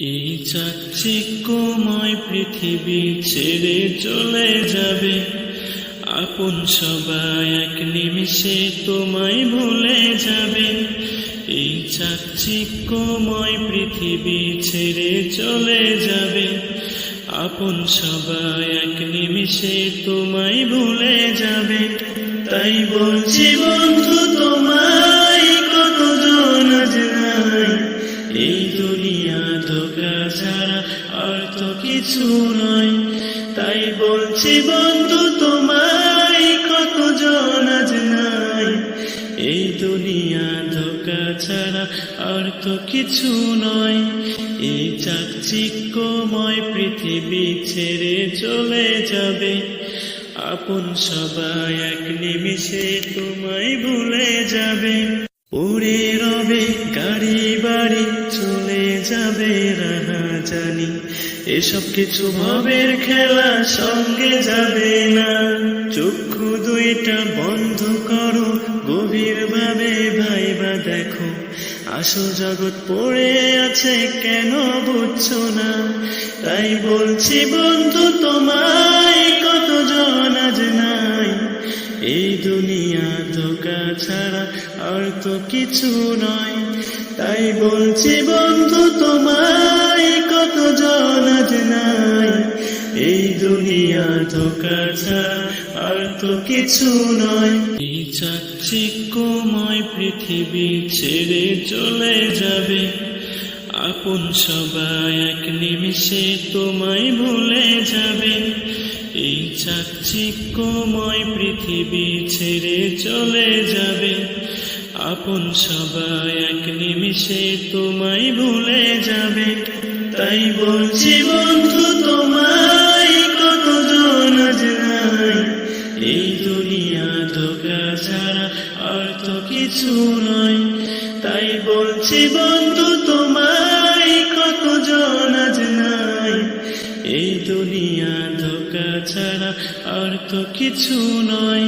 এই চাকচিক্যময় পৃথিবী ছেড়ে চলে যাবে। আপন সবাই এক নিমিষে তোমায় ভুলে যাবে। এই চাকচিক্যময় পৃথিবী ছেড়ে চলে যাবে। আপন সবাই এক নিমিষে তোমায় ভুলে যাবে। তাই বলছি বন্ধু ছাড়া আর তো কিছু নয়। তাই বলছি বন্ধু, তোমায় কতজন আজ নাই? এই দুনিয়া ধোকা ছাড়া আর তো কিছু নয়। এই চাকচিক্যময় পৃথিবী ছেড়ে চলে যাবে। আপন সবাই এক নিমিষে তোমায় ভুলে যাবে। উড়ে রবে, গাড়ি বাড়ি চলে যাবে রাহা জানি, এসব কিছু ভবের খেলা সঙ্গে যাবে না। চক্ষু দুইটা বন্ধ করো গভীর ভাবে ভাইবা দেখো। আসল জগৎ পড়ে আছে কেন বুঝছ না? তাই বলছি বন্ধু, তোমায় কতজন আজ নাই? এই দুনিয়া ধোকা ছাড়া আর তো কিছু নয়। তাই বলছি বন্ধু, তোমায় দুনিয়া ধোকা ছাড়া আর তো কিছু নয়। এই চাকচিক্যময় পৃথিবী ছেড়ে চলে যাবে। আপন সবাই এক নিমিষে তোমায় ভুলে যাবে। এই চাচ্ছি চাকচিক্যময় পৃথিবী ছেড়ে চলে যাবে। আপন সবাই এক নিমিষে তোমায় ভুলে যাবে। তাই বলছি বন্ধু তো কিছু নয়। তাই বলছি বন্ধু, তোমায় কত আজ নাই? এই দুনিয়া ধোকা ছাড়া আর তো কিছু নয়।